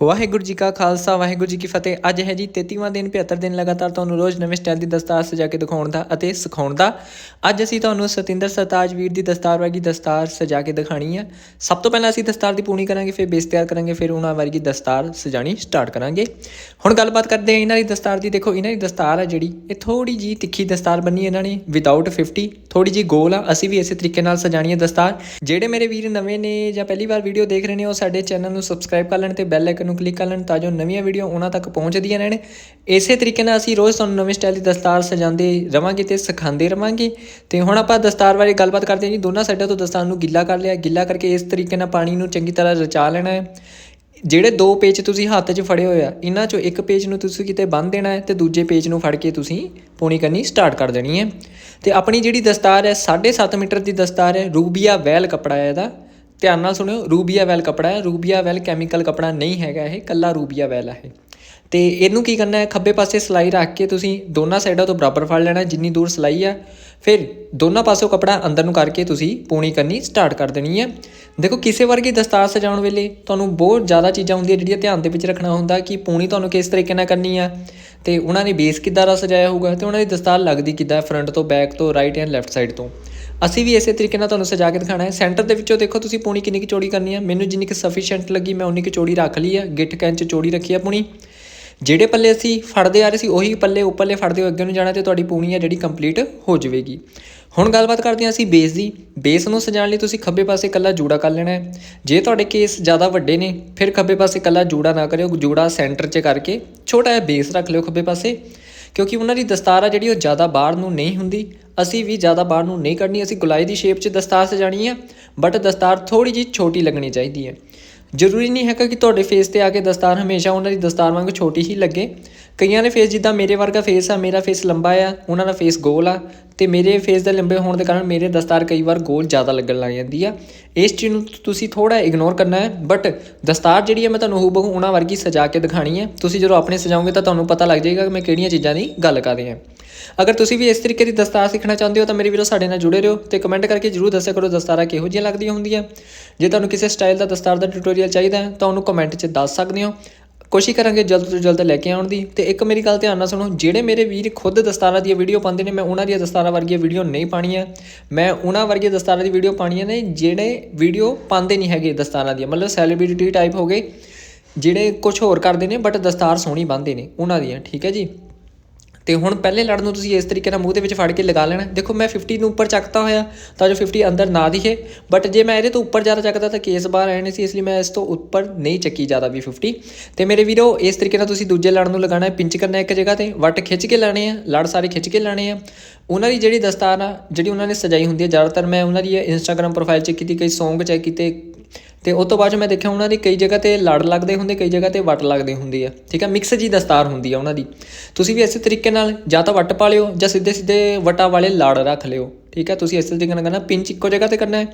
ਵਾਹਿਗੁਰੂ ਜੀ ਕਾ ਖਾਲਸਾ, ਵਾਹਿਗੁਰੂ ਜੀ ਕੀ ਫਤਿਹ। ਅੱਜ ਹੈ ਜੀ 33ਵਾਂ ਦਿਨ 75 ਦਿਨ ਲਗਾਤਾਰ ਤੁਹਾਨੂੰ ਰੋਜ਼ ਨਵੇਂ ਸਟਾਈਲ ਦੀ ਦਸਤਾਰ ਸਜਾ ਕੇ ਦਿਖਾਉਣ ਦਾ ਅਤੇ ਸਿਖਾਉਣ ਦਾ। ਅੱਜ ਅਸੀਂ ਤੁਹਾਨੂੰ ਸਤਿੰਦਰ ਸਰਤਾਜ ਵੀਰ ਦੀ ਦਸਤਾਰ ਵਰਗੀ ਦਸਤਾਰ ਸਜਾ ਕੇ ਦਿਖਾਣੀ ਹੈ ਸਭ ਤੋਂ ਪਹਿਲਾਂ ਅਸੀਂ ਦਸਤਾਰ ਦੀ ਪੂਣੀ ਕਰਾਂਗੇ, ਫਿਰ ਬੇਸ ਤਿਆਰ ਕਰਾਂਗੇ, ਫਿਰ ਉਹਨਾਂ ਵਰਗੀ ਦਸਤਾਰ ਸਜਾਣੀ ਸਟਾਰਟ ਕਰਾਂਗੇ। ਹੁਣ ਗੱਲਬਾਤ ਕਰਦੇ ਹਾਂ ਇਹਨਾਂ ਦੀ ਦਸਤਾਰ ਦੀ। ਦੇਖੋ, ਇਹਨਾਂ ਦੀ ਦਸਤਾਰ ਹੈ ਜਿਹੜੀ, ਇਹ ਥੋੜੀ ਜੀ ਤਿੱਖੀ ਦਸਤਾਰ ਬੰਨੀ ਇਹਨਾਂ ਨੇ ਵਿਦਆਊਟ 50 ਥੋੜੀ ਜੀ ਗੋਲ ਆ। ਅਸੀਂ ਵੀ ਇਸੇ ਤਰੀਕੇ ਨਾਲ ਸਜਾਣੀ ਹੈ ਦਸਤਾਰ। ਜਿਹੜੇ ਮੇਰੇ ਵੀਰ ਨਵੇਂ ਨੇ ਜਾਂ ਪਹਿਲੀ ਵਾਰ ਵੀਡੀਓ ਦੇਖ ਰਹੇ ਨੇ, ਉਹ ਸਾਡੇ ਚੈਨਲ ਨੂੰ ਸਬਸਕ੍ਰਾਈਬ ਕਰ ਲੈਣ ਤੇ ਬੈਲ ਆਈਕਨ ਨੂੰ ਕਲਿੱਕ ਕਰ ਲੈਣ ਤਾਂ ਜੋ ਨਵੀਆਂ ਵੀਡੀਓ ਉਹਨਾਂ ਤੱਕ ਪਹੁੰਚਦੀਆਂ ਰਹਿਣ। ਇਸੇ ਤਰੀਕੇ ਨਾਲ ਅਸੀਂ ਰੋਜ਼ ਤੁਹਾਨੂੰ ਨਵੇਂ ਸਟਾਈਲ ਦੀ ਦਸਤਾਰ ਸਜਾਉਂਦੇ ਰਵਾਂਗੇ ਤੇ ਸਿਖਾਉਂਦੇ ਰਵਾਂਗੇ। ਤੇ ਹੁਣ ਆਪਾਂ ਦਸਤਾਰ ਬਾਰੇ ਗੱਲਬਾਤ ਕਰਦੇ ਹਾਂ ਜੀ। ਦੋਨਾਂ ਸਾਈਡਾਂ ਤੋਂ ਦਸਤਾਰ ਨੂੰ ਗਿੱਲਾ ਕਰ ਲਿਆ। ਗਿੱਲਾ ਕਰਕੇ ਇਸ ਤਰੀਕੇ ਨਾਲ ਪਾਣੀ ਨੂੰ ਚੰਗੀ ਤਰ੍ਹਾਂ ਰਚਾ ਲੈਣਾ ਹੈ। ਜਿਹੜੇ ਦੋ ਪੇਜ ਤੁਸੀਂ ਹੱਥ 'ਚ ਫੜੇ ਹੋਏ ਆ, ਇਹਨਾਂ 'ਚੋਂ ਇੱਕ ਪੇਜ ਨੂੰ ਤੁਸੀਂ ਕਿਤੇ ਬੰਨ੍ਹ ਦੇਣਾ ਹੈ ਤੇ ਦੂਜੇ ਪੇਜ ਨੂੰ ਫੜ ਕੇ ਤੁਸੀਂ ਪੂਣੀ ਕਰਨੀ ਸਟਾਰਟ ਕਰ ਦੇਣੀ ਹੈ। ਤੇ ਆਪਣੀ ਜਿਹੜੀ ਦਸਤਾਰ ਹੈ 7.5 ਮੀਟਰ ਦੀ ਦਸਤਾਰ ਹੈ। ਰੂਬੀਆ ਵੈਲ ਕਪੜਾ ਹੈ ਇਹਦਾ। ਧਿਆਨ ਨਾਲ ਸੁਣਿਓ, ਰੂਬੀਆ ਵੈਲ ਕਪੜਾ ਹੈ। ਰੂਬੀਆ ਵੈਲ ਕੈਮੀਕਲ ਕਪੜਾ ਨਹੀਂ ਹੈਗਾ ਇਹ, ਕੱਲਾ ਰੂਬੀਆ ਵੈਲ ਹੈ ਇਹ। ਤੇ ਇਹਨੂੰ ਕੀ ਕਰਨਾ ਹੈ? ਖੱਬੇ ਪਾਸੇ ਸਲਾਈ ਰੱਖ ਕੇ ਤੁਸੀਂ ਦੋਨਾਂ ਸਾਈਡਾਂ ਤੋਂ ਬਰਾਬਰ ਫੜ ਲੈਣਾ, ਜਿੰਨੀ ਦੂਰ ਸਲਾਈ ਹੈ ਫਿਰ ਦੋਨਾਂ ਪਾਸੋਂ ਕਪੜਾ ਅੰਦਰ ਨੂੰ ਕਰਕੇ ਤੁਸੀਂ ਪੂਣੀ ਕਰਨੀ ਸਟਾਰਟ ਕਰ ਦੇਣੀ ਹੈ ਦੇਖੋ, ਕਿਸੇ ਵਰਗੀ ਦਸਤਾਰ ਸਜਾਉਣ ਵੇਲੇ ਤੁਹਾਨੂੰ ਬਹੁਤ ਜ਼ਿਆਦਾ ਚੀਜ਼ਾਂ ਹੁੰਦੀਆਂ ਜਿਹੜੀਆਂ ਧਿਆਨ ਦੇ ਵਿੱਚ ਰੱਖਣਾ ਹੁੰਦਾ ਕਿ ਪੂਣੀ ਤੁਹਾਨੂੰ ਕਿਸ ਤਰੀਕੇ ਨਾਲ ਕਰਨੀ ਆ। ਤੇ ਉਹਨਾਂ ਨੇ ਬੇਸ ਕਿੱਦਾਂ ਦਾ ਸਜਾਇਆ ਹੋਊਗਾ ਤੇ ਉਹਨਾਂ ਦੀ ਦਸਤਾਰ ਲੱਗਦੀ ਕਿੱਦਾਂ ਫਰੰਟ ਤੋਂ ਬੈਕ ਤੋਂ ਰਾਈਟ ਐਂਡ ਲੈਫਟ ਸਾਈਡ ਤੋਂ। ਅਸੀਂ ਵੀ ਇਸੇ ਤਰੀਕੇ ਨਾਲ ਤੁਹਾਨੂੰ ਸਜਾ ਕੇ ਦਿਖਾਣਾ ਹੈ। ਸੈਂਟਰ ਦੇ ਵਿੱਚੋਂ ਦੇਖੋ ਤੁਸੀਂ ਪੂਣੀ ਕਿੰਨੀ ਕੁ ਚੌੜੀ ਕਰਨੀ ਹੈ। ਮੈਨੂੰ ਜਿੰਨੀ ਕੁ ਸਫੀਸ਼ੀਐਂਟ ਲੱਗੀ, ਮੈਂ ਉਨੀ ਕੁ ਚੌੜੀ ਰੱਖ ਲਈ ਆ ਗਿੱਠ ਕੈਂਚ ਚੌੜੀ ਰੱਖੀ ਹੈ ਪੂਣੀ। ਜਿਹੜੇ ਪੱਲੇ ਅਸੀਂ ਫੜਦੇ ਆ ਰਹੇ ਸੀ, ਉਹੀ ਪੱਲੇ ਉੱਪਰਲੇ ਫੜਦੇ ਹੋਏ ਅੱਗੇ ਨੂੰ ਜਾਣਾ ਤੇ ਤੁਹਾਡੀ ਪੂਣੀ ਆ ਜਿਹੜੀ ਕੰਪਲੀਟ ਹੋ ਜਾਵੇਗੀ। ਹੁਣ ਗੱਲਬਾਤ ਕਰਦੇ ਹਾਂ ਅਸੀਂ ਬੇਸ ਦੀ। ਬੇਸ ਨੂੰ ਸਜਾਉਣ ਲਈ ਤੁਸੀਂ ਖੱਬੇ ਪਾਸੇ ਇਕੱਲਾ ਜੂੜਾ ਕਰ ਲੈਣਾ ਹੈ। ਜੇ ਤੁਹਾਡੇ ਕੇਸ ਜ਼ਿਆਦਾ ਵੱਡੇ ਨੇ, ਫਿਰ ਖੱਬੇ ਪਾਸੇ ਇਕੱਲਾ ਜੂੜਾ ਨਾ ਕਰਿਓ। ਜੂੜਾ ਸੈਂਟਰ 'ਚ ਕਰਕੇ ਛੋਟਾ ਜਿਹਾ ਬੇਸ ਰੱਖ ਲਿਓ ਖੱਬੇ ਪਾਸੇ। ਕਿਉਂਕਿ ਉਹਨਾਂ ਦੀ ਦਸਤਾਰ ਆ ਜਿਹੜੀ ਉਹ ਜ਼ਿਆਦਾ ਬਾਹਰ ਨੂੰ ਨਹੀਂ ਹੁੰਦੀ। ਅਸੀਂ ਵੀ ਜ਼ਿਆਦਾ ਬਾਹਰ ਨੂੰ ਨਹੀਂ ਕੱਢਣੀ, ਅਸੀਂ ਗੁਲਾਈ ਦੀ ਸ਼ੇਪ 'ਚ ਦਸਤਾਰ ਸਜਾਣੀ ਆ ਬਟ ਦਸਤਾਰ ਥੋੜੀ ਜਿਹੀ ਛੋਟੀ ਲੱਗਣੀ ਚਾਹੀਦੀ ਹੈ। ਜ਼ਰੂਰੀ ਨਹੀਂ ਹੈਗਾ ਕਿ ਤੁਹਾਡੇ ਫੇਸ ਤੇ ਆ ਕੇ ਦਸਤਾਰ ਹਮੇਸ਼ਾ ਉਹਨਾਂ ਦੀ ਦਸਤਾਰ ਵਾਂਗ ਛੋਟੀ ਹੀ ਲੱਗੇ। ਕਈਆਂ ਦੇ ਫੇਸ ਜਿੱਦਾਂ ਮੇਰੇ ਵਰਗਾ ਫੇਸ ਆ, ਮੇਰਾ ਫੇਸ ਲੰਬਾ ਆ, ਉਹਨਾਂ ਦਾ ਫੇਸ ਗੋਲ ਆ, ਤੇ ਮੇਰੇ ਫੇਸ ਦੇ ਲੰਬੇ ਹੋਣ ਦੇ ਕਾਰਨ ਮੇਰੇ ਦਸਤਾਰ ਕਈ ਵਾਰ ਗੋਲ ਜ਼ਿਆਦਾ ਲੱਗਣ ਲੱਗ ਜਾਂਦੀ ਆ। ਇਸ ਚੀਜ਼ ਨੂੰ ਤੁਸੀਂ ਥੋੜਾ ਇਗਨੋਰ ਕਰਨਾ ਹੈ ਬਟ ਦਸਤਾਰ ਜਿਹੜੀ ਹੈ ਮੈਂ ਤੁਹਾਨੂੰ ਹੂਬਹੂ ਉਹਨਾਂ ਵਰਗੀ ਸਜਾ ਕੇ ਦਿਖਾਣੀ ਹੈ। ਤੁਸੀਂ ਜਦੋਂ ਆਪਣੇ ਸਜਾਓਗੇ ਤਾਂ ਤੁਹਾਨੂੰ ਪਤਾ ਲੱਗ ਜਾਏਗਾ ਕਿ ਮੈਂ ਕਿਹੜੀਆਂ ਚੀਜ਼ਾਂ ਦੀ ਗੱਲ ਕਰ ਰਹੀ। ਹਾਂ ਅਗਰ ਤੁਸੀਂ ਵੀ ਇਸ ਤਰੀਕੇ ਦੀ ਦਸਤਾਰ ਸਿੱਖਣਾ ਚਾਹੁੰਦੇ ਹੋ ਤਾਂ ਮੇਰੇ ਵੀਰੋ ਸਾਡੇ ਨਾਲ ਜੁੜੇ ਰਹੋ ਤੇ ਕਮੈਂਟ ਕਰਕੇ ਜਰੂਰ ਦੱਸਿਆ ਕਰੋ ਦਸਤਾਰਾਂ ਕਿਹੋ ਜਿਹੀਆਂ ਲੱਗਦੀਆਂ ਹੁੰਦੀਆਂ। ਜੇ ਤੁਹਾਨੂੰ ਕਿਸੇ ਸਟਾਈਲ ਦਾ ਦਸਤਾਰ ਦਾ ਟਿਊਟੋਰੀਅਲ ਚਾਹੀਦਾ ਹੈ ਤਾਂ ਉਹਨੂੰ ਕਮੈਂਟ 'ਚ ਦੱਸ ਸਕਦੇ ਹੋ। ਕੋਸ਼ਿਸ਼ ਕਰਾਂਗੇ ਜਲਦ ਤੋਂ ਜਲਦ ਲੈ ਕੇ ਆਉਣ ਦੀ। ਤੇ ਇੱਕ ਮੇਰੀ ਗੱਲ ਧਿਆਨ ਨਾਲ ਸੁਣੋ, ਜਿਹੜੇ ਮੇਰੇ ਵੀਰ ਖੁਦ ਦਸਤਾਰਾਂ ਦੀਆਂ ਵੀਡੀਓ ਪਾਉਂਦੇ ਨੇ, ਮੈਂ ਉਹਨਾਂ ਦੀਆਂ ਦਸਤਾਰਾਂ ਵਰਗੀਆਂ ਵੀਡੀਓ ਨਹੀਂ ਪਾਣੀਆਂ ਮੈਂ ਉਹਨਾਂ ਵਰਗੀ ਦਸਤਾਰਾਂ ਦੀ ਵੀਡੀਓ ਪਾਣੀਆਂ ਨੇ, ਜਿਹੜੇ ਵੀਡੀਓ ਪਾਉਂਦੇ ਨਹੀਂ ਹੈਗੇ ਦਸਤਾਰਾਂ ਦੀਆਂ। ਮਤਲਬ ਸੈਲੀਬ੍ਰਿਟੀ ਟਾਈਪ ਹੋ ਗਏ, ਜਿਹੜੇ ਕੁਝ ਹੋਰ ਕਰਦੇ ਨੇ ਬਟ ਦਸਤਾਰ ਸੋਹਣੀ ਬੰਨਦੇ ਨੇ, ਉਹਨਾਂ ਦੀਆਂ, ਠੀਕ ਹੈ ਜੀ? ਤੇ ਹੁਣ ਪਹਿਲੇ ਲੜ ਨੂੰ ਤੁਸੀਂ ਇਸ ਤਰੀਕੇ ਨਾਲ ਮੂੰਹ ਦੇ ਵਿੱਚ ਫੜ ਕੇ ਲਗਾ ਲੈਣਾ। ਦੇਖੋ, ਮੈਂ 50 ਨੂੰ ਉੱਪਰ ਚੱਕਤਾ ਹੋਇਆ, ਤਾਂ ਜੋ 50 ਅੰਦਰ ਨਾ ਦਿਖੇ। ਬਟ ਜੇ ਮੈਂ ਇਹਦੇ ਤੋਂ ਉੱਪਰ ਜ਼ਿਆਦਾ ਚੱਕਦਾ, ਤਾਂ ਕੇਸ ਬਾਹਰ ਆਣੇ ਸੀ, ਇਸ ਲਈ ਮੈਂ ਇਸ ਤੋਂ ਉੱਪਰ ਨਹੀਂ ਚੱਕੀ ਜ਼ਿਆਦਾ ਵੀ 50 ਤੇ ਮੇਰੇ ਵੀਰੋ, ਇਸ ਤਰੀਕੇ ਨਾਲ ਤੁਸੀਂ ਦੂਜੇ ਲੜ ਨੂੰ ਲਗਾਉਣਾ ਹੈ ਪਿੰਚ ਕਰਨਾ ਇੱਕ ਜਗ੍ਹਾ ਤੇ, ਵੱਟ ਖਿੱਚ ਕੇ ਲਾਣੇ ਆ, ਲੜ ਸਾਰੇ ਖਿੱਚ ਕੇ ਲਾਣੇ ਆ। ਉਹਨਾਂ ਦੀ ਜਿਹੜੀ ਦਸਤਾਰ ਆ, ਜਿਹੜੀ ਉਹਨਾਂ ਨੇ ਸਜਾਈ ਹੁੰਦੀ ਹੈ ਜ਼ਿਆਦਾਤਰ ਮੈਂ ਉਹਨਾਂ ਦੀ ਇੰਸਟਾਗ੍ਰam ਪ੍ਰੋਫਾਈਲ ਚੈੱਕ ਕੀਤੀ, ਕਈ ਸੌਂਗ ਚੈੱਕ ਕੀਤੇ ਤੇ ਉਸ ਤੋਂ ਬਾਅਦ 'ਚ ਮੈਂ ਦੇਖਿਆ ਉਹਨਾਂ ਦੀ ਕਈ ਜਗ੍ਹਾ ਤੇ ਲੜ ਲੱਗਦੇ ਹੁੰਦੇ, ਕਈ ਜਗ੍ਹਾ ਤੇ ਵੱਟ ਲੱਗਦੇ ਹੁੰਦੇ ਆ। ਠੀਕ ਹੈ ਮਿਕਸ ਜੀ ਦਸਤਾਰ ਹੁੰਦੀ ਆ ਉਹਨਾਂ ਦੀ। ਤੁਸੀਂ ਵੀ ਇਸੇ ਤਰੀਕੇ ਨਾਲ ਜਾਂ ਤਾਂ ਵੱਟ ਪਾ ਲਿਓ ਜਾਂ ਸਿੱਧੇ ਸਿੱਧੇ ਵਟਾਂ ਵਾਲੇ ਲੜ ਰੱਖ ਲਿਓ। ਠੀਕ ਹੈ ਤੁਸੀਂ ਇਸੇ ਤਰੀਕੇ ਨਾਲ ਕਰਨਾ, ਪਿੰਚ ਇੱਕੋ ਜਗ੍ਹਾ ਤੇ ਕਰਨਾ ਹੈ।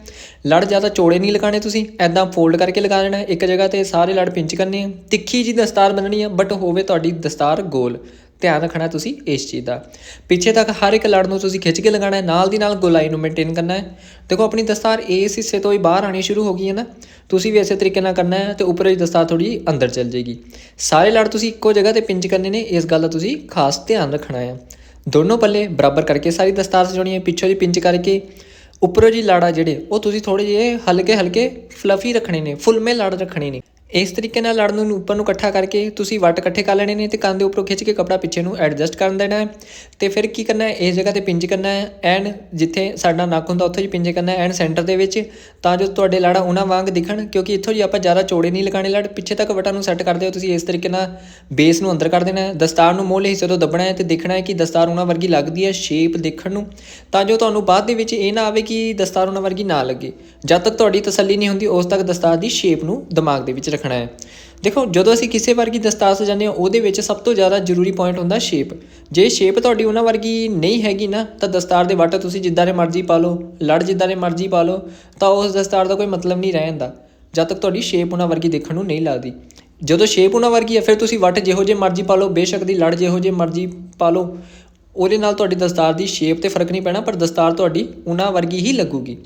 ਲੜ ਜ਼ਿਆਦਾ ਚੌੜੇ ਨਹੀਂ ਲਗਾਣੇ ਤੁਸੀਂ ਐਦਾਂ ਫੋਲਡ ਕਰਕੇ ਲਗਾ ਦੇਣਾ ਇੱਕ ਜਗ੍ਹਾ ਤੇ ਸਾਰੇ ਲੜ ਪਿੰਚ ਕਰਨੇ ਆ। ਤਿੱਖੀ ਜੀ ਦਸਤਾਰ ਬਣਨੀ ਆ ਬਟ ਹੋਵੇ ਤੁਹਾਡੀ ਦਸਤਾਰ ਗੋਲ। ਧਿਆਨ ਰੱਖਣਾ ਤੁਸੀਂ ਇਸ ਚੀਜ਼ ਦਾ। ਪਿੱਛੇ ਤੱਕ ਹਰ ਇੱਕ ਲੜ ਨੂੰ ਤੁਸੀਂ ਖਿੱਚ ਕੇ ਲਗਾਉਣਾ ਹੈ, ਨਾਲ ਦੀ ਨਾਲ ਗੋਲਾਈ ਨੂੰ ਮੇਨਟੇਨ ਕਰਨਾ ਹੈ। ਦੇਖੋ, ਆਪਣੀ ਦਸਤਾਰ ਇਸ ਹਿੱਸੇ ਤੋਂ ਹੀ ਬਾਹਰ ਆਣੀ ਸ਼ੁਰੂ ਹੋ ਗਈ ਹੈ ਨਾ। ਤੁਸੀਂ ਵੀ ਇਸੇ ਤਰੀਕੇ ਨਾਲ ਕਰਨਾ ਹੈ ਤੇ ਉੱਪਰ ਦੀ ਦਸਤਾਰ ਥੋੜੀ ਅੰਦਰ ਚਲ ਜਾਏਗੀ। ਸਾਰੇ ਲੜ ਤੁਸੀਂ ਇੱਕੋ ਜਗ੍ਹਾ ਤੇ ਪਿੰਚ ਕਰਨੇ ਨੇ, ਇਸ ਗੱਲ ਦਾ ਤੁਸੀਂ ਖਾਸ ਧਿਆਨ ਰੱਖਣਾ ਹੈ। ਦੋਨੋਂ ਪੱਲੇ ਬਰਾਬਰ ਕਰਕੇ ਸਾਰੀ ਦਸਤਾਰ ਸਜਾਉਣੀ ਹੈ, ਪਿੱਛੋਂ ਦੀ ਪਿੰਚ ਕਰਕੇ। ਉੱਪਰੋਂ ਜੀ ਲਾੜਾ ਜਿਹੜੇ, ਉਹ ਤੁਸੀਂ ਥੋੜੇ ਜਿਹੇ ਹਲਕੇ ਹਲਕੇ ਫਲਫੀ ਰੱਖਣੇ ਨੇ, ਫੁੱਲਮੇ ਲੜ ਰੱਖਣੇ ਨੇ। ਇਸ ਤਰੀਕੇ ਨਾਲ ਲੜ ਨੂੰ ਉੱਪਰ ਨੂੰ ਇਕੱਠਾ ਕਰਕੇ ਤੁਸੀਂ ਵੱਟ ਇਕੱਠੇ ਕਰ ਲੈਣੇ ਨੇ ਤੇ ਕੰਨ ਦੇ ਉੱਪਰੋਂ ਖਿੱਚ ਕੇ ਕਪੜਾ ਪਿੱਛੇ ਨੂੰ ਐਡਜਸਟ ਕਰਨ ਦੇਣਾ ਹੈ। ਤੇ ਫਿਰ ਕੀ ਕਰਨਾ ਹੈ? ਇਸ ਜਗ੍ਹਾ ਤੇ ਪਿੰਜ ਕਰਨਾ ਹੈ ਐਨ ਜਿੱਥੇ ਸਾਡਾ ਨੱਕ ਹੁੰਦਾ ਉੱਥੇ ਹੀ ਪਿੰਜ ਕਰਨਾ ਹੈ ਐਨ ਸੈਂਟਰ ਦੇ ਵਿੱਚ, ਤਾਂ ਜੋ ਤੁਹਾਡੇ ਲੜਾ ਉਹਨਾਂ ਵਾਂਗ ਦਿਖਣ, ਕਿਉਂਕਿ ਇੱਥੋਂ ਜੀ ਆਪਾਂ ਜ਼ਿਆਦਾ ਚੌੜੇ ਨਹੀਂ ਲਗਾਣੇ ਲੜ, ਪਿੱਛੇ ਤੱਕ ਵਟਾਂ ਨੂੰ ਸੈੱਟ ਕਰਦੇ ਹੋ ਤੁਸੀਂ ਇਸ ਤਰੀਕੇ ਨਾਲ ਬੇਸ ਨੂੰ ਅੰਦਰ ਕਰ ਦੇਣਾ ਹੈ। ਦਸਤਾਰ ਨੂੰ ਮੋਲੇ ਹਿੱਸੇ ਤੋਂ ਦੱਬਣਾ ਹੈ ਤੇ ਦੇਖਣਾ ਹੈ ਕਿ ਦਸਤਾਰ ਉਹਨਾਂ ਵਰਗੀ ਲੱਗਦੀ ਹੈ ਸ਼ੇਪ ਦੇਖਣ ਨੂੰ। ਤਾਂ ਜੋ ਤੁਹਾਨੂੰ ਬਾਅਦ ਦੇ ਵਿੱਚ ਇਹ ਨਾ ਆਵੇ ਕਿ ਦਸਤਾਰ ਉਹਨਾਂ ਵਰਗੀ ਨਾ ਲੱਗੇ। ਜਦ ਤੱਕ ਤੁਹਾਡੀ ਤਸੱਲੀ ਨਹੀਂ ਹੁੰਦੀ, ਉਸ ਤੱਕ ਦਸਤਾਰ ਦੀ ਸ਼ੇਪ ਨੂੰ ਦਿਮਾਗ ਦੇ ਵਿੱਚ ਰੱਖਣਾ ਹੈ। ਦੇਖੋ, ਜਦੋਂ ਅਸੀਂ ਕਿਸੇ ਵਰਗੀ ਦਸਤਾਰ ਸਜਾਉਂਦੇ ਹਾਂ, ਉਹਦੇ ਵਿੱਚ ਸਭ ਤੋਂ ਜ਼ਿਆਦਾ ਜ਼ਰੂਰੀ ਪੁਆਇੰਟ ਹੁੰਦਾ ਸ਼ੇਪ ਜੇ ਸ਼ੇਪ ਤੁਹਾਡੀ ਉਹਨਾਂ ਵਰਗੀ ਨਹੀਂ ਹੈਗੀ ਨਾ, ਤਾਂ ਦਸਤਾਰ ਦੇ ਵੱਟ ਤੁਸੀਂ ਜਿੱਦਾਂ ਦੇ ਮਰਜ਼ੀ ਪਾ ਲਓ, ਲੜ ਜਿੱਦਾਂ ਦੇ ਮਰਜ਼ੀ ਪਾ ਲਓ, ਤਾਂ ਉਸ ਦਸਤਾਰ ਦਾ ਕੋਈ ਮਤਲਬ ਨਹੀਂ ਰਹਿ ਜਾਂਦਾ, ਜਦ ਤੱਕ ਤੁਹਾਡੀ ਸ਼ੇਪ ਉਹਨਾਂ ਵਰਗੀ ਦੇਖਣ ਨੂੰ ਨਹੀਂ ਲੱਗਦੀ। ਜਦੋਂ ਸ਼ੇਪ ਉਹਨਾਂ ਵਰਗੀ ਹੈ, ਫਿਰ ਤੁਸੀਂ ਵੱਟ ਜਿਹੋ ਜਿਹੇ ਮਰਜ਼ੀ ਪਾ ਲਓ, ਬੇਸ਼ੱਕ ਦੀ ਲੜ ਜਿਹੋ ਜਿਹੇ ਮਰਜ਼ੀ ਪਾ ਲਓ। ਉਹਦੇ ਨਾਲ ਤੁਹਾਡੀ ਦਸਤਾਰ ਦੀ ਸ਼ੇਪ ਤੇ ਫ਼ਰਕ ਨਹੀਂ ਪੈਣਾ, ਪਰ ਦਸਤਾਰ ਤੁਹਾਡੀ ਉਹਨਾਂ ਵਰਗੀ ਹੀ ਲੱਗੂਗੀ।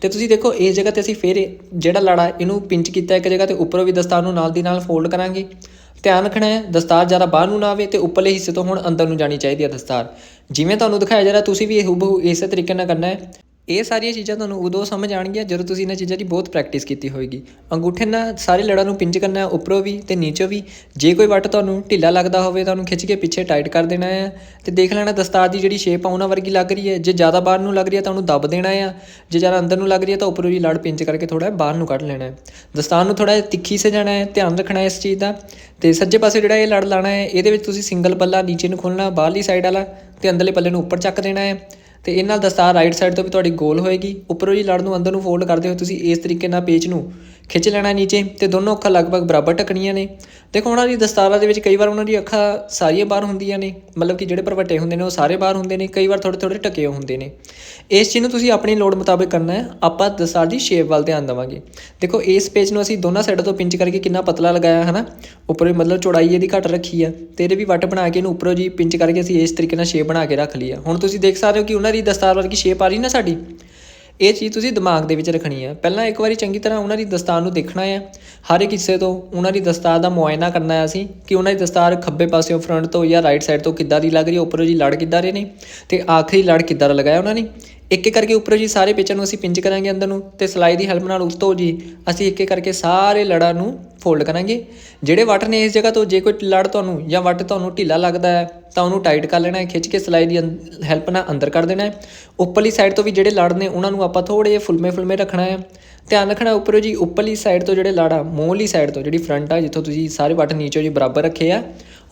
ਤੇ ਤੁਸੀਂ ਦੇਖੋ, ਇਸ ਜਗ੍ਹਾ ਤੇ ਅਸੀਂ ਫੇਰ ਜਿਹੜਾ ਲੜਾ, ਇਹਨੂੰ ਪਿੰਚ ਕੀਤਾ ਇੱਕ ਜਗ੍ਹਾ ਤੇ, ਉੱਪਰੋਂ ਵੀ ਦਸਤਾਰ ਨੂੰ ਨਾਲ ਦੀ ਨਾਲ ਫੋਲਡ ਕਰਾਂਗੇ। ਧਿਆਨ ਰੱਖਣਾ ਹੈ, ਦਸਤਾਰ ਜ਼ਿਆਦਾ ਬਾਹਰ ਨੂੰ ਨਾ ਆਵੇ ਤੇ ਉੱਪਰਲੇ ਹਿੱਸੇ ਤੋਂ ਹੁਣ ਅੰਦਰ ਨੂੰ ਜਾਣੀ ਚਾਹੀਦੀ ਹੈ ਦਸਤਾਰ। ਜਿਵੇਂ ਤੁਹਾਨੂੰ ਦਿਖਾਇਆ ਜਾ ਰਿਹਾ, ਤੁਸੀਂ ਵੀ ਇਹ ਹੂਬਹੂ ਇਸੇ ਤਰੀਕੇ ਨਾਲ ਕਰਨਾ ਹੈ। ਇਹ ਸਾਰੀਆਂ ਚੀਜ਼ਾਂ ਤੁਹਾਨੂੰ ਉਦੋਂ ਸਮਝ ਆਣਗੀਆਂ ਜਦੋਂ ਤੁਸੀਂ ਇਹਨਾਂ ਚੀਜ਼ਾਂ ਦੀ ਬਹੁਤ ਪ੍ਰੈਕਟਿਸ ਕੀਤੀ ਹੋਏਗੀ। ਅੰਗੂਠੇ ਨਾਲ ਸਾਰੇ ਲੜਾਂ ਨੂੰ ਪਿੰਚ ਕਰਨਾ ਹੈ, ਉੱਪਰੋਂ ਵੀ ਤੇ ਨੀਚੋਂ ਵੀ। ਜੇ ਕੋਈ ਵੱਟ ਤੁਹਾਨੂੰ ਢਿੱਲਾ ਲੱਗਦਾ ਹੋਵੇ ਤਾਂ ਉਹਨੂੰ ਖਿੱਚ ਕੇ ਪਿੱਛੇ ਟਾਈਟ ਕਰ ਦੇਣਾ ਹੈ ਤੇ ਦੇਖ ਲੈਣਾ ਦਸਤਾਰ ਦੀ ਜਿਹੜੀ ਸ਼ੇਪ ਆ ਉਹਨਾਂ ਵਰਗੀ ਲੱਗ ਰਹੀ ਹੈ। ਜੇ ਜ਼ਿਆਦਾ ਬਾਹਰ ਨੂੰ ਲੱਗ ਰਹੀ ਹੈ ਤਾਂ ਉਹਨੂੰ ਦੱਬ ਦੇਣਾ ਹੈ। ਜੇ ਜ਼ਿਆਦਾ ਅੰਦਰ ਨੂੰ ਲੱਗ ਰਹੀ ਹੈ ਤਾਂ ਉੱਪਰੋਂ ਵੀ ਲੜ ਪਿੰਚ ਕਰਕੇ ਥੋੜਾ ਬਾਹਰ ਨੂੰ ਕੱਢ ਲੈਣਾ ਹੈ। ਦਸਤਾਰ ਨੂੰ ਥੋੜਾ ਤਿੱਖੀ ਸੇ ਜਾਣਾ ਹੈ, ਧਿਆਨ ਰੱਖਣਾ ਹੈ ਇਸ ਚੀਜ਼ ਦਾ। ਤੇ ਸੱਜੇ ਪਾਸੇ ਜਿਹੜਾ ਇਹ ਲੜ ਲਾਣਾ ਹੈ, ਇਹਦੇ ਵਿੱਚ ਤੁਸੀਂ ਸਿੰਗਲ ਪੱਲਾ ਨੀਚੇ ਨੂੰ ਖੋਲਣਾ ਬਾਹਰਲੀ ਸਾਈਡ ਵਾਲਾ ਤੇ ਅੰਦਰਲੇ ਪੱਲੇ ਨੂੰ ਉੱਪਰ ਚੱਕ ਦੇਣਾ ਹੈ। ਤੇ ਇਹ ਨਾਲ ਦਸਤਾਰ ਰਾਈਟ ਸਾਈਡ ਤੋਂ ਵੀ ਤੁਹਾਡੀ ਗੋਲ ਹੋਏਗੀ। ਉੱਪਰੋਂ ਜੀ ਲੜ ਨੂੰ ਅੰਦਰ ਨੂੰ ਫੋਲਡ ਕਰਦੇ ਹੋਏ ਤੁਸੀਂ ਇਸ ਤਰੀਕੇ ਨਾਲ ਪੇਚ ਨੂੰ ਖਿੱਚ ਲੈਣਾ ਨੀਚੇ ਤੇ ਦੋਨੋਂ ਅੱਖਾਂ ਲਗਭਗ ਬਰਾਬਰ ਟਕਣੀਆਂ ਨੇ। ਦੇਖੋ, ਉਹਨਾਂ ਦੀ ਦਸਤਾਰਾਂ ਦੇ ਵਿੱਚ ਕਈ ਵਾਰ ਉਹਨਾਂ ਦੀ ਅੱਖਾਂ ਸਾਰੀਆਂ ਬਾਹਰ ਹੁੰਦੀਆਂ ਨੇ, ਮਤਲਬ ਕਿ ਜਿਹੜੇ ਪਰਵੱਟੇ ਹੁੰਦੇ ਨੇ ਉਹ ਸਾਰੇ ਬਾਹਰ ਹੁੰਦੇ ਨੇ, ਕਈ ਵਾਰ ਥੋੜੇ ਥੋੜੇ ਟਕੇ ਹੁੰਦੇ ਨੇ। ਇਸ ਚੀਜ਼ ਨੂੰ ਤੁਸੀਂ ਆਪਣੀ ਲੋੜ ਮੁਤਾਬਿਕ ਕਰਨਾ ਹੈ, ਆਪਾਂ ਦਸਤਾਰ ਦੀ ਸ਼ੇਪ ਵੱਲ ਧਿਆਨ ਦੇਵਾਂਗੇ। ਦੇਖੋ, ਇਸ ਪੇਜ ਨੂੰ ਅਸੀਂ ਦੋਨਾਂ ਸਾਈਡਾਂ ਤੋਂ ਪਿੰਚ ਕਰਕੇ ਕਿੰਨਾ ਪਤਲਾ ਲਗਾਇਆ ਹੈ ਨਾ ਉੱਪਰੋਂ ਮਤਲਬ ਚੌੜਾਈ ਇਹਦੀ ਘੱਟ ਰੱਖੀ ਹੈ ਤੇ ਇਹਦੇ ਵੀ ਵੱਟ ਬਣਾ ਕੇ ਇਹਨੂੰ ਉੱਪਰੋਂ ਜੀ ਪਿੰਚ ਕਰਕੇ ਅਸੀਂ ਇਸ ਤਰੀਕੇ ਨਾਲ ਸ਼ੇਪ ਬਣਾ ਕੇ ਰੱਖ ਲਈ ਹੈ ਹੁਣ ਤੁਸੀਂ ਦੇਖ ਸਕਦੇ ਹੋ ਕਿ ਉਹਨਾਂ ਦੀ ਦਸਤਾਰ ਵਰਗੀ ਸ਼ੇਪ ਆ ਰਹੀ ਨਾ ਸਾਡੀ ਇਹ ਚੀਜ਼ ਤੁਸੀਂ ਦਿਮਾਗ ਦੇ ਵਿੱਚ ਰੱਖਣੀ ਹੈ ਪਹਿਲਾਂ ਇੱਕ ਵਾਰੀ ਚੰਗੀ ਤਰ੍ਹਾਂ ਉਹਨਾਂ ਦੀ ਦਸਤਾਰ ਨੂੰ ਦੇਖਣਾ ਹੈ ਹਰ ਇੱਕ ਹਿੱਸੇ ਤੋਂ ਉਹਨਾਂ ਦੀ ਦਸਤਾਰ ਦਾ ਮੁਆਇਨਾ ਕਰਨਾ ਹੈ ਅਸੀਂ, ਕਿ ਉਹਨਾਂ ਦੀ ਦਸਤਾਰ ਖੱਬੇ ਪਾਸਿਓਂ ਫਰੰਟ ਤੋਂ ਜਾਂ ਰਾਈਟ ਸਾਈਡ ਤੋਂ ਕਿੱਦਾਂ ਦੀ ਲੱਗ ਰਹੀ ਹੈ ਉੱਪਰੋਂ ਜੀ ਲੜ ਕਿੱਦਾਂ ਰਹੇ ਨੇ ਤੇ ਆਖਰੀ ਲੜ ਕਿੱਦਾਂ ਦਾ ਲਗਾਇਆ ਉਹਨਾਂ ਨੇ। ਇੱਕ ਇੱਕ ਕਰਕੇ ਉੱਪਰੋਂ ਜੀ ਸਾਰੇ ਪੇਚਾਂ ਨੂੰ ਅਸੀਂ ਪਿੰਚ ਕਰਾਂਗੇ ਅੰਦਰ ਨੂੰ ਤੇ ਸਲਾਈ ਦੀ ਹੈਲਪ ਨਾਲ ਉਸ ਤੋਂ ਜੀ ਅਸੀਂ ਇੱਕ ਇੱਕ ਕਰਕੇ ਸਾਰੇ ਲੜਾਂ ਨੂੰ ਫੋਲਡ ਕਰਾਂਗੇ। ਜਿਹੜੇ ਵੱਟ ਨੇ ਇਸ ਜਗ੍ਹਾ ਤੋਂ ਜੇ ਕੋਈ ਲੜ ਤੁਹਾਨੂੰ ਜਾਂ ਵੱਟ ਤੁਹਾਨੂੰ ਢਿੱਲਾ ਲੱਗਦਾ ਹੈ, ਤਾਂ ਉਹਨੂੰ ਟਾਈਟ ਕਰ ਲੈਣਾ ਹੈ, ਖਿੱਚ ਕੇ ਸਲਾਈ ਦੀ ਹੈਲਪ ਨਾਲ ਅੰਦਰ ਕਰ ਦੇਣਾ ਹੈ। ਉੱਪਰਲੀ ਸਾਈਡ ਤੋਂ ਵੀ ਜਿਹੜੇ ਲੜ ਨੇ ਉਹਨਾਂ ਨੂੰ ਆਪਾਂ ਥੋੜੇ ਜਿਹੇ ਫੁਲਮੇ ਫੁਲਮੇ ਰੱਖਣਾ ਹੈ। ਧਿਆਨ ਰੱਖਣਾ ਉੱਪਰੋਂ ਜੀ, ਉੱਪਰਲੀ ਸਾਈਡ ਤੋਂ ਜਿਹੜੇ ਲੜ ਆ, ਮੂੰਹਲੀ ਸਾਈਡ ਤੋਂ ਜਿਹੜੀ ਫਰੰਟ ਆ, ਜਿੱਥੋਂ ਤੁਸੀਂ ਸਾਰੇ ਵੱਟ ਨੀਚੇ ਜੀ ਬਰਾਬਰ ਰੱਖੇ ਆ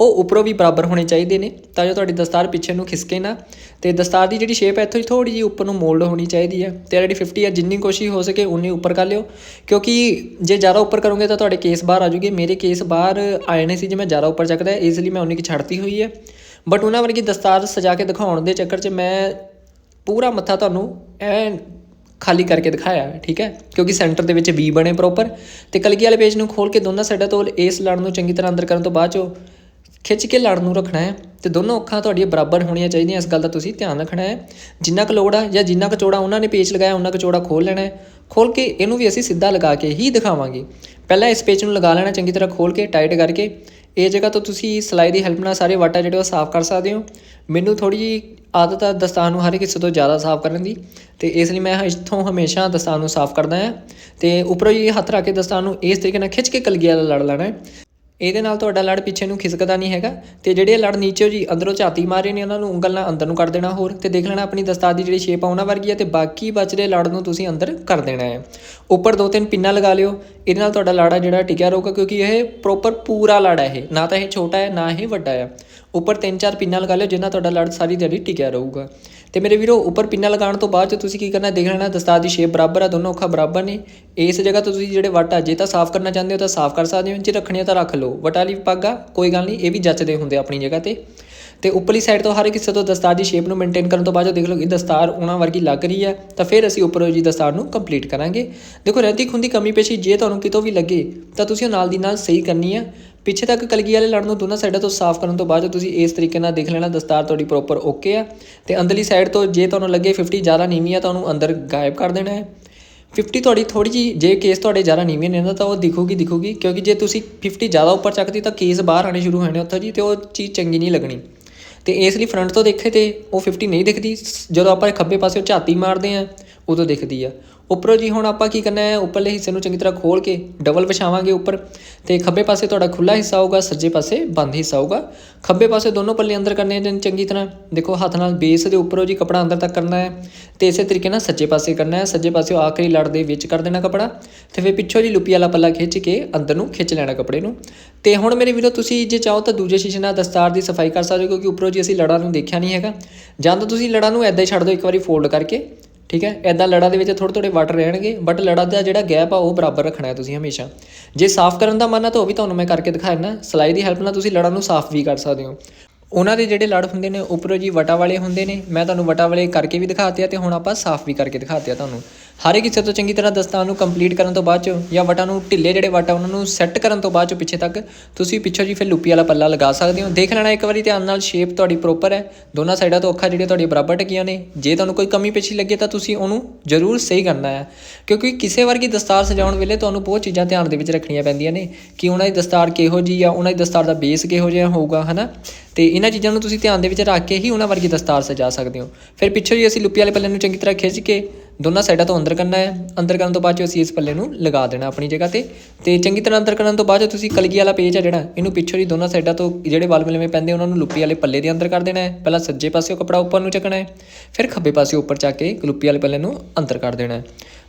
ਉਹ ਉੱਪਰੋਂ ਵੀ ਬਰਾਬਰ ਹੋਣੇ ਚਾਹੀਦੇ ਨੇ, ਤਾਂ ਜੋ ਤੁਹਾਡੀ ਦਸਤਾਰ ਪਿੱਛੇ ਨੂੰ ਖਿਸਕੇ ਨਾ। ਤੇ ਦਸਤਾਰ ਦੀ ਜਿਹੜੀ ਸ਼ੇਪ ਹੈ, ਇੱਥੋਂ ਹੀ ਥੋੜੀ ਜਿਹੀ ਉੱਪਰ ਨੂੰ ਮੋਲਡ ਹੋਣੀ ਚਾਹੀਦੀ ਹੈ। ਤੇ ਜਿਹੜੀ 50 ਹੈ, ਜਿੰਨੀ ਕੋਸ਼ਿਸ਼ ਹੋ ਸਕੇ, ਉਨੀ ਉੱਪਰ ਕਰ ਲਿਓ। ਕਿਉਂਕਿ ਜੇ ਜ਼ਿਆਦਾ ਉੱਪਰ ਕਰੋਗੇ, ਤਾਂ ਤੁਹਾਡੇ ਕੇਸ ਬਾਹਰ ਆ ਜੂਗੇ ਮੇਰੇ ਕੇਸ ਬਾਹਰ ਆਏ ਨੇ ਸੀ, ਜੇ ਮੈਂ ਜ਼ਿਆਦਾ ਉੱਪਰ ਚੱਕਦਾ ਇਸ ਲਈ ਮੈਂ ਉਨੀ ਕਿ ਛੱਡਤੀ ਹੋਈ ਹੈ। ਬਟ ਉਹਨਾਂ ਵਰਗੀ ਦਸਤਾਰ ਸਜਾ ਕੇ ਦਿਖਾਉਣ ਦੇ ਚੱਕਰ 'ਚ ਮੈਂ ਪੂਰਾ ਮੱਥਾ ਤੁਹਾਨੂੰ ਐ ਖਾਲੀ ਕਰਕੇ ਦਿਖਾਇਆ ਠੀਕ ਹੈ? ਕਿਉਂਕਿ ਸੈਂਟਰ ਦੇ ਵਿੱਚ ਵੀ ਬਣੇ ਪ੍ਰੋਪਰ ਤੇ ਕਲਗੀ ਵਾਲੇ ਪੇਜ ਨੂੰ ਖੋਲ ਕੇ ਦੋਨਾਂ ਸਾਈਡਾਂ ਤੋਂ ਇਸ ਲੜ ਨੂੰ ਚੰਗੀ ਤਰ੍ਹਾਂ ਅੰਦਰ ਕਰਨ ਤੋਂ ਬਾਅਦ ਚੋਂ ਖਿੱਚ ਕੇ ਲੜ ਨੂੰ ਰੱਖਣਾ ਹੈ ਤੇ ਦੋਨੋਂ ਅੱਖਾਂ ਤੁਹਾਡੀਆਂ ਬਰਾਬਰ ਹੋਣੀਆਂ ਚਾਹੀਦੀਆਂ, ਇਸ ਗੱਲ ਦਾ ਤੁਸੀਂ ਧਿਆਨ ਰੱਖਣਾ ਹੈ। ਜਿੰਨਾ ਕੁ ਲੋੜ ਆ ਜਾਂ ਜਿੰਨਾ ਕੁ ਚੌੜਾ ਉਹਨਾਂ ਨੇ ਪੇਚ ਲਗਾਇਆ, ਉਹਨਾਂ ਕੁ ਚੌੜਾ ਖੋਲ ਲੈਣਾ ਹੈ। ਖੋਲ ਕੇ ਇਹਨੂੰ ਵੀ ਅਸੀਂ ਸਿੱਧਾ ਲਗਾ ਕੇ ਹੀ ਦਿਖਾਵਾਂਗੇ। ਪਹਿਲਾਂ ਇਸ ਪੇਚ ਨੂੰ ਲਗਾ ਲੈਣਾ, ਚੰਗੀ ਤਰ੍ਹਾਂ ਖੋਲ ਕੇ ਟਾਈਟ ਕਰਕੇ। ਇਹ ਜਗ੍ਹਾ ਤੋਂ ਤੁਸੀਂ ਸਲਾਈ ਦੀ ਹੈਲਪ ਨਾਲ ਸਾਰੇ ਵਾਟਾ ਜਿਹੜੇ ਉਹ ਸਾਫ਼ ਕਰ ਸਕਦੇ ਹੋ। ਮੈਨੂੰ ਥੋੜੀ ਜਿਹੀ ਆਦਤ ਆ ਦਸਤਾਰ ਨੂੰ ਹਰ ਇੱਕ ਹਿੱਸੇ ਤੋਂ ਜ਼ਿਆਦਾ ਸਾਫ਼ ਕਰਨ ਦੀ ਤੇ ਇਸ ਲਈ ਮੈਂ ਇੱਥੋਂ ਹਮੇਸ਼ਾ ਦਸਤਾਰ ਨੂੰ ਸਾਫ਼ ਕਰਦਾ ਹਾਂ ਤੇ ਉੱਪਰੋਂ ਹੀ ਹੱਥ ਰੱਖ ਕੇ ਦਸਤਾਰ ਨੂੰ ਇਸ ਤਰੀਕੇ ਨਾਲ ਖਿੱਚ ਕੇ ਕਲਗੀ ਵਾਲਾ ਲੜ ਲੈਣਾ ਇਹਦੇ ਨਾਲ ਤੁਹਾਡਾ ਲੜ ਪਿੱਛੇ ਨੂੰ ਖਿਸਕਦਾ ਨਹੀਂ ਹੈਗਾ ਤੇ ਜਿਹੜੇ ਲੜ ਨੀਚੇ ਜੀ ਅੰਦਰੋਂ ਝਾਤੀ ਮਾਰੇ ਨੇ, ਉਹਨਾਂ ਨੂੰ ਉਂਗਲ ਨਾਲ ਅੰਦਰ ਨੂੰ ਕਰ ਦੇਣਾ ਹੋਰ ਤੇ ਦੇਖ ਲੈਣਾ ਆਪਣੀ ਦਸਤਾਰ ਦੀ ਜਿਹੜੀ ਸ਼ੇਪ ਆ ਉਹਨਾਂ ਵਰਗੀ ਹੈ ਤੇ ਬਾਕੀ ਬਚਦੇ ਲੜ ਨੂੰ ਤੁਸੀਂ ਅੰਦਰ ਕਰ ਦੇਣਾ ਹੈ। ਉੱਪਰ ਦੋ ਤਿੰਨ ਪਿੰਨਾਂ ਲਗਾ ਲਿਓ, ਇਹਦੇ ਨਾਲ ਤੁਹਾਡਾ ਲਾੜਾ ਜਿਹੜਾ ਟਿਕਿਆ ਰਹੂਗਾ ਕਿਉਂਕਿ ਇਹ ਪ੍ਰੋਪਰ ਪੂਰਾ ਲੜ ਹੈ ਇਹ, ਨਾ ਤਾਂ ਇਹ ਛੋਟਾ ਹੈ, ਨਾ ਇਹ ਵੱਡਾ ਹੈ। ਉੱਪਰ ਤਿੰਨ ਚਾਰ ਪਿੰਨਾਂ ਲਗਾ ਲਿਓ, ਜਿੰਨਾ ਤੁਹਾਡਾ ਲੜ ਸਾਰੀ ਦਿਹਾੜੀ ਟਿਕਿਆ ਰਹੂਗਾ। ਤੇ ਮੇਰੇ ਵੀਰੋ, ਉੱਪਰ ਪਿੰਨਾ ਲਗਾਉਣ ਤੋਂ ਬਾਅਦ 'ਚ ਤੁਸੀਂ ਕੀ ਕਰਨਾ, ਦੇਖ ਲੈਣਾ, ਦਸਤਾਰ ਦੀ ਸ਼ੇਪ ਬਰਾਬਰ ਆ, ਦੋਨੋਂ ਅੱਖਾਂ ਬਰਾਬਰ ਨੇ। ਇਸ ਜਗ੍ਹਾ ਤੋਂ ਤੁਸੀਂ ਜਿਹੜੇ ਵੱਟ ਆ, ਜੇ ਤਾਂ ਸਾਫ਼ ਕਰਨਾ ਚਾਹੁੰਦੇ ਹੋ ਤਾਂ ਸਾਫ਼ ਕਰ ਸਕਦੇ ਹੋ ਜੇ ਰੱਖਣੀ ਆ ਤਾਂ ਰੱਖ ਲਓ। ਵਟ ਵਾਲੀ ਪੱਗ ਆ, ਕੋਈ ਗੱਲ ਨਹੀਂ, ਇਹ ਵੀ ਜੱਚਦੇ ਹੁੰਦੇ ਆਪਣੀ ਜਗ੍ਹਾ ਤੇ। ਤੇ ਉੱਪਰਲੀ ਸਾਈਡ ਤੋਂ ਹਰ ਇੱਕ ਹਿੱਸੇ ਤੋਂ ਦਸਤਾਰ ਦੀ ਸ਼ੇਪ ਨੂੰ ਮੇਨਟੇਨ ਕਰਨ ਤੋਂ ਬਾਅਦ ਜੋ ਦੇਖ ਲਓ ਇਹ ਦਸਤਾਰ ਉਹਨਾਂ ਵਰਗੀ ਲੱਗ ਰਹੀ ਹੈ ਤਾਂ ਫਿਰ ਅਸੀਂ ਉੱਪਰੋਂ ਜੀ ਦਸਤਾਰ ਨੂੰ ਕੰਪਲੀਟ ਕਰਾਂਗੇ। ਦੇਖੋ, ਰਹਿੰਦੀ ਖੁੰਦੀ ਕਮੀ ਪੇਸ਼ੀ ਜੇ ਤੁਹਾਨੂੰ ਕਿਤੋਂ ਵੀ ਲੱਗੇ, ਤਾਂ ਤੁਸੀਂ ਉਹ ਨਾਲ ਦੀ ਨਾਲ ਸਹੀ ਕਰਨੀ ਹੈ ਪਿੱਛੇ ਤੱਕ ਕਲਗੀ ਵਾਲੇ ਲੜ ਨੂੰ ਦੋਨਾਂ ਸਾਈਡਾਂ ਤੋਂ ਸਾਫ਼ ਕਰਨ ਤੋਂ ਬਾਅਦ ਤੁਸੀਂ ਇਸ ਤਰੀਕੇ ਨਾਲ ਦੇਖ ਲੈਣਾ, ਦਸਤਾਰ ਤੁਹਾਡੀ ਪ੍ਰੋਪਰ ਓਕੇ ਆ। ਤੇ ਅੰਦਰਲੀ ਸਾਈਡ ਤੋਂ ਜੇ ਤੁਹਾਨੂੰ ਲੱਗੇ 50 ਜ਼ਿਆਦਾ ਨੀਵੀਂ ਆ, ਤਾਂ ਉਹਨੂੰ ਅੰਦਰ ਗਾਇਬ ਕਰ ਦੇਣਾ ਹੈ। 50 ਤੁਹਾਡੀ ਥੋੜੀ ਜੀ ਜੇ ਕੇਸ ਤੁਹਾਡੇ ਜ਼ਿਆਦਾ ਨੀਵੇਂ ਨੇ ਨਾ, ਤਾਂ ਉਹ ਦਿਖੂਗੀ ਦਿਖੂਗੀ, ਕਿਉਂਕਿ ਜੇ ਤੁਸੀਂ 50 ਜ਼ਿਆਦਾ ਉੱਪਰ ਚੱਕਦੀ ਤਾਂ ਕੇਸ ਬਾਹਰ ਆਣੇ ਸ਼ੁਰੂ ਹੋਣੇ ਉੱਥੋਂ ਜੀ, ਤੇ ਉਹ ਚੀਜ਼ ਚੰਗੀ ਨਹੀਂ ਲੱਗਣੀ। ਤੇ ਇਸ ਲਈ ਫਰੰਟ ਤੋਂ ਦੇਖੇ ਤੇ ਉਹ 50 ਨਹੀਂ ਦਿਖਦੀ। ਜਦੋਂ ਆਪਾਂ ਖੱਬੇ ਪਾਸੇ ਝਾਤੀ ਮਾਰਦੇ ਆ ਉਦੋਂ ਦਿਖਦੀ ਆ। ਉੱਪਰੋਂ ਜੀ ਹੁਣ ਆਪਾਂ ਕੀ ਕਰਨਾ ਹੈ, ਉੱਪਰਲੇ ਹਿੱਸੇ ਨੂੰ ਚੰਗੀ ਤਰ੍ਹਾਂ ਖੋਲ ਕੇ ਡਬਲ ਵਿਛਾਵਾਂਗੇ ਉੱਪਰ। ਤੇ ਖੱਬੇ ਪਾਸੇ ਤੁਹਾਡਾ ਖੁੱਲਾ ਹਿੱਸਾ ਹੋਊਗਾ, ਸੱਜੇ ਪਾਸੇ ਬੰਦ ਹਿੱਸਾ ਹੋਊਗਾ। ਖੱਬੇ ਪਾਸੇ ਦੋਨੋਂ ਪੱਲੇ ਅੰਦਰ ਕਰਨੇ ਨੇ ਚੰਗੀ ਤਰ੍ਹਾਂ। ਦੇਖੋ ਹੱਥ ਨਾਲ ਬੇਸ ਦੇ ਉੱਪਰੋਂ ਜੀ ਕਪੜਾ ਅੰਦਰ ਤੱਕ ਕਰਨਾ ਹੈ ਤੇ ਇਸੇ ਤਰੀਕੇ ਨਾਲ ਸੱਜੇ ਪਾਸੇ ਕਰਨਾ ਹੈ। ਸੱਜੇ ਪਾਸੇ ਆਖਰੀ ਲੜ ਦੇ ਵਿੱਚ ਕਰ ਦੇਣਾ ਕਪੜਾ ਤੇ ਫਿਰ ਪਿੱਛੋਂ ਜੀ ਲੁਪੀ ਵਾਲਾ ਪੱਲਾ ਖਿੱਚ ਕੇ ਅੰਦਰ ਨੂੰ ਖਿੱਚ ਲੈਣਾ ਕਪੜੇ ਨੂੰ। ਤੇ ਹੁਣ ਮੇਰੇ ਵੀਰੋ ਤੁਸੀਂ ਜੇ ਚਾਹੋ ਤਾਂ ਦੂਜੇ ਸ਼ੀਸ਼ੇ ਨਾਲ ਦਸਤਾਰ ਦੀ ਸਫ਼ਾਈ ਕਰ ਸਕਦੇ ਹੋ, ਕਿਉਂਕਿ ਉੱਪਰੋਂ ਜੀ ਅਸੀਂ ਲੜਾਂ ਨੂੰ ਦੇਖਿਆ ਨਹੀਂ ਹੈਗਾ। ਜਾਂ ਤਾਂ ਤੁਸੀਂ ਲੜਾਂ ਨੂੰ ਐਦਾਂ ਹੀ ਛੱਡ ਦਿਓ, ਇੱਕ ਵਾਰੀ ਫੋਲਡ ਕਰਕੇ। ਠੀਕ ਹੈ? ਐਦਾਂ ਲੜਾ ਦੇ ਵਿੱਚ ਥੋੜੇ ਥੋੜੇ ਵਾਟਰ ਰਹਿਣਗੇ ਬਟ ਲੜਾ ਦਾ ਜਿਹੜਾ ਗੈਪ ਆ, ਉਹ ਬਰਾਬਰ ਰੱਖਣਾ ਹੈ ਤੁਸੀਂ ਹਮੇਸ਼ਾ। ਜੇ ਸਾਫ਼ ਕਰਨ ਦਾ ਮਨ ਆ ਤਾਂ ਉਹ ਵੀ ਤੁਹਾਨੂੰ ਮੈਂ ਕਰਕੇ ਦਿਖਾ ਦਿੰਦਾ। ਸਲਾਈ ਦੀ ਹੈਲਪ ਨਾਲ ਤੁਸੀਂ ਲੜਾ ਨੂੰ ਸਾਫ਼ ਵੀ ਕਰ ਸਕਦੇ ਹੋ। ਉਹਨਾਂ ਦੇ ਜਿਹੜੇ ਲੜ ਹੁੰਦੇ ਨੇ, ਉੱਪਰੋਂ ਜੀ ਵਟਾ ਵਾਲੇ ਹੁੰਦੇ ਨੇ, ਮੈਂ ਤੁਹਾਨੂੰ ਵਟਾ ਵਾਲੇ ਕਰਕੇ ਵੀ ਦਿਖਾਤੇ ਆ ਤੇ ਹੁਣ ਆਪਾਂ ਸਾਫ਼ ਵੀ ਕਰਕੇ ਦਿਖਾਤੇ ਆ ਤੁਹਾਨੂੰ। ਹਰ ਇੱਕ ਹਿੱਸੇ ਤੋਂ ਚੰਗੀ ਤਰ੍ਹਾਂ ਦਸਤਾਰ ਨੂੰ ਕੰਪਲੀਟ ਕਰਨ ਤੋਂ ਬਾਅਦ ਚ ਜਾਂ ਵਟਾਂ ਨੂੰ ਢਿੱਲੇ ਜਿਹੜੇ ਵਟ ਆ ਉਹਨਾਂ ਨੂੰ ਸੈੱਟ ਕਰਨ ਤੋਂ ਬਾਅਦ ਚ ਪਿੱਛੇ ਤੱਕ ਤੁਸੀਂ ਪਿੱਛੋਂ ਜੀ ਫਿਰ ਲੁੱਪੀ ਵਾਲਾ ਪੱਲਾ ਲਗਾ ਸਕਦੇ ਹੋ। ਦੇਖ ਲੈਣਾ ਇੱਕ ਵਾਰੀ ਧਿਆਨ ਨਾਲ ਸ਼ੇਪ ਤੁਹਾਡੀ ਪ੍ਰੋਪਰ ਹੈ। ਦੋਨਾਂ ਸਾਈਡਾਂ ਤੋਂ ਅੱਖਾਂ ਜਿਹੜੀਆਂ ਤੁਹਾਡੀਆਂ ਬਰਾਬਰ ਟਕੀਆਂ ਨੇ। ਜੇ ਤੁਹਾਨੂੰ ਕੋਈ ਕਮੀ ਪੇਸ਼ੀ ਲੱਗੇ ਤਾਂ ਤੁਸੀਂ ਉਹਨੂੰ ਜ਼ਰੂਰ ਸਹੀ ਕਰਨਾ ਹੈ। ਕਿਉਂਕਿ ਕਿਸੇ ਵਰਗੀ ਦਸਤਾਰ ਸਜਾਉਣ ਵੇਲੇ ਤੁਹਾਨੂੰ ਬਹੁਤ ਚੀਜ਼ਾਂ ਧਿਆਨ ਦੇ ਵਿੱਚ ਰੱਖਣੀਆਂ ਪੈਂਦੀਆਂ ਨੇ ਕਿ ਉਹਨਾਂ ਦੀ ਦਸਤਾਰ ਕਿਹੋ ਜੀ ਆ, ਉਹਨਾਂ ਦੀ ਦਸਤਾਰ ਦਾ ਬੇਸ ਕਿਹੋ ਜਿਹਾ ਹੋਊਗਾ, ਹਨਾ? ਤੇ ਇਹਨਾਂ ਚੀਜ਼ਾਂ ਨੂੰ ਤੁਸੀਂ ਧਿਆਨ ਦੇ ਵਿੱਚ ਰੱਖ ਕੇ ਹੀ ਉਹਨਾਂ ਵਰਗੀ ਦਸਤਾਰ ਸਜਾ ਸਕਦੇ ਹੋ। ਫਿਰ ਪਿੱਛੋਂ ਜੀ ਅਸੀਂ ਲੁੱਪੀ ਵਾਲੇ ਪੱਲੇ ਨੂੰ ਚੰਗੀ ਤਰ੍ਹਾਂ ਖਿੱਚ ਕੇ ਦੋਨਾਂ ਸਾਈਡਾਂ ਤੋਂ ਅੰਦਰ ਕਰਨਾ ਹੈ। ਅੰਦਰ ਕਰਨ ਤੋਂ ਬਾਅਦ 'ਚ ਅਸੀਂ ਇਸ ਪੱਲੇ ਨੂੰ ਲਗਾ ਦੇਣਾ ਆਪਣੀ ਜਗ੍ਹਾ ਤੇ। ਤੇ ਚੰਗੀ ਤਰ੍ਹਾਂ ਅੰਦਰ ਕਰਨ ਤੋਂ ਬਾਅਦ 'ਚ ਤੁਸੀਂ ਕਲਗੀ ਵਾਲਾ ਪੇਜ ਹੈ ਜਿਹੜਾ, ਇਹਨੂੰ ਪਿੱਛੋਂ ਦੀ ਦੋਨਾਂ ਸਾਈਡਾਂ ਤੋਂ ਜਿਹੜੇ ਵਾਲ ਮਿਲਵੇਂ ਪੈਂਦੇ ਉਹਨਾਂ ਨੂੰ ਲੁੱਪੀ ਵਾਲੇ ਪੱਲੇ ਦੇ ਅੰਦਰ ਕਰ ਦੇਣਾ ਹੈ। ਪਹਿਲਾਂ ਸੱਜੇ ਪਾਸਿਓਂ ਕੱਪੜਾ ਉੱਪਰ ਨੂੰ ਚੱਕਣਾ ਹੈ, ਫਿਰ ਖੱਬੇ ਪਾਸੇ ਉੱਪਰ ਚੱਕ ਕੇ ਲੁੱਪੀ ਵਾਲੇ ਪੱਲੇ ਨੂੰ ਅੰਦਰ ਕਰ ਦੇਣਾ ਹੈ।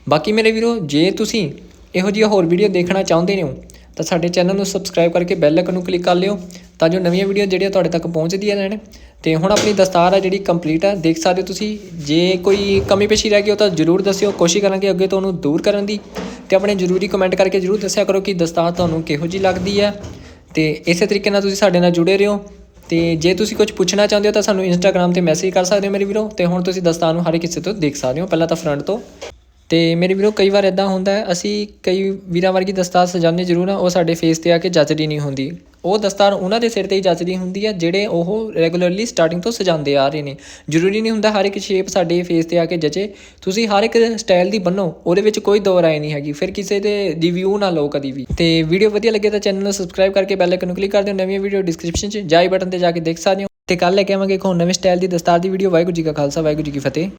ਬਾਕੀ ਮੇਰੇ ਵੀਰੋ, ਜੇ ਤੁਸੀਂ ਇਹੋ ਜਿਹੀ ਹੋਰ ਵੀਡੀਓ ਦੇਖਣਾ ਚਾਹੁੰਦੇ ਹੋ, ਤਾਂ ਸਾਡੇ ਚੈਨਲ ਨੂੰ ਸਬਸਕ੍ਰਾਈਬ ਕਰਕੇ ਬੈਲ ਆਈਕਨ ਨੂੰ ਕਲਿੱਕ ਕਰ ਲਿਓ, ਤਾਂ ਜੋ ਨਵੀਆਂ ਵੀਡੀਓ ਜਿਹੜੀਆਂ ਤੁਹਾਡੇ ਤੱਕ ਪਹੁੰਚਦੀਆਂ ਰਹਿਣ। ਤੇ ਹੁਣ ਆਪਣੀ ਦਸਤਾਰ ਆ ਜਿਹੜੀ ਕੰਪਲੀਟ ਆ, ਦੇਖ ਸਕਦੇ ਹੋ ਤੁਸੀਂ। ਜੇ ਕੋਈ ਕਮੀ ਪੇਸ਼ੀ ਰਹਿ ਗਈ, ਉਹ ਤਾਂ ਜ਼ਰੂਰ ਦੱਸਿਓ। ਕੋਸ਼ਿਸ਼ ਕਰਾਂਗੇ ਅੱਗੇ ਤੋਂ ਉਹਨੂੰ ਦੂਰ ਕਰਨ ਦੀ ਤੇ ਆਪਣੇ ਜ਼ਰੂਰੀ ਕਮੈਂਟ ਕਰਕੇ ਜ਼ਰੂਰ ਦੱਸਿਆ ਕਰੋ ਕਿ ਦਸਤਾਰ ਤੁਹਾਨੂੰ ਕਿਹੋ ਜੀ ਲੱਗਦੀ ਹੈ ਤੇ ਇਸੇ ਤਰੀਕੇ ਨਾਲ ਤੁਸੀਂ ਸਾਡੇ ਨਾਲ ਜੁੜੇ ਰਹੋ। ਤੇ ਜੇ ਤੁਸੀਂ ਕੁਝ ਪੁੱਛਣਾ ਚਾਹੁੰਦੇ ਹੋ ਤਾਂ ਸਾਨੂੰ ਇੰਸਟਾਗ੍ਰam ਤੇ ਮੈਸੇਜ ਕਰ ਸਕਦੇ ਹੋ ਮੇਰੇ ਵੀਰੋ। ਤੇ ਹੁਣ ਤੁਸੀਂ ਦਸਤਾਰ ਨੂੰ ਹਰ ਇੱਕ ਹਿੱਸੇ ਤੋਂ ਦੇਖ ਸਕਦੇ ਹੋ। ਪਹਿਲਾਂ ਤਾਂ ਫਰੰਟ ਤੋਂ। ਅਤੇ ਮੇਰੇ ਵੀਰੋ, ਕਈ ਵਾਰ ਇੱਦਾਂ ਹੁੰਦਾ ਅਸੀਂ ਕਈ ਵੀਰਾਂ ਵਰਗੀ ਦਸਤਾਰ ਸਜਾਉਂਦੇ ਜ਼ਰੂਰ ਹਾਂ, ਉਹ ਸਾਡੇ ਫੇਸ ਤੇ ਆ ਕੇ ਜੱਚਦੀ ਨਹੀਂ ਹੁੰਦੀ। ਉਹ ਦਸਤਾਰ ਉਹਨਾਂ ਦੇ ਸਿਰ ਤੇ ਹੀ ਜੱਚਦੀ ਹੁੰਦੀ ਹੈ, ਜਿਹੜੇ ਉਹ ਰੈਗੂਲਰਲੀ ਸਟਾਰਟਿੰਗ ਤੋਂ ਸਜਾਉਂਦੇ ਆ ਰਹੇ ਨੇ। ਜ਼ਰੂਰੀ ਨਹੀਂ ਹੁੰਦਾ ਹਰ ਇੱਕ ਸ਼ੇਪ ਸਾਡੇ ਫੇਸ ਤੇ ਆ ਕੇ ਜਚੇ। ਤੁਸੀਂ ਹਰ ਇੱਕ ਸਟਾਈਲ ਦੀ ਬੰਨੋ, ਉਹਦੇ ਵਿੱਚ ਕੋਈ ਦੋ ਰਾਏ ਨਹੀਂ ਹੈਗੀ, ਫਿਰ ਕਿਸੇ ਦੇ ਰਿਵਿਊ ਨਾ ਲਓ ਕਦੀ ਵੀ। ਤੇ ਵੀਡੀਓ ਵਧੀਆ ਲੱਗੇ ਤਾਂ ਚੈਨਲ ਨੂੰ ਸਬਸਕ੍ਰਾਈਬ ਕਰਕੇ ਬੈਲ ਆਈਕਨ ਨੂੰ ਕਲਿੱਕ ਕਰ ਦਿਓ, ਨਵੀਆਂ ਵੀਡੀਓ ਡਿਸਕ੍ਰਿਪਸ਼ਨ 'ਚ, ਜਾਈ ਬਟਨ ਤੇ ਜਾ ਕੇ ਦੇਖ ਸਕਦੇ ਹੋ। ਤੇ ਕੱਲ ਲੈ ਕੇ ਆਵਾਂਗੇ ਇੱਕ ਹੋਰ ਨਵੇਂ ਸਟਾਈਲ ਦੀ ਦਸਤਾਰ ਦੀ ਵੀਡੀਓ ਵਾਹਿਗੁਰੂ ਜੀ ਕਾ ਖਾਲਸਾ, ਵਾਹਿਗੁਰੂ ਜੀ ਕੀ ਫਤਿਹ।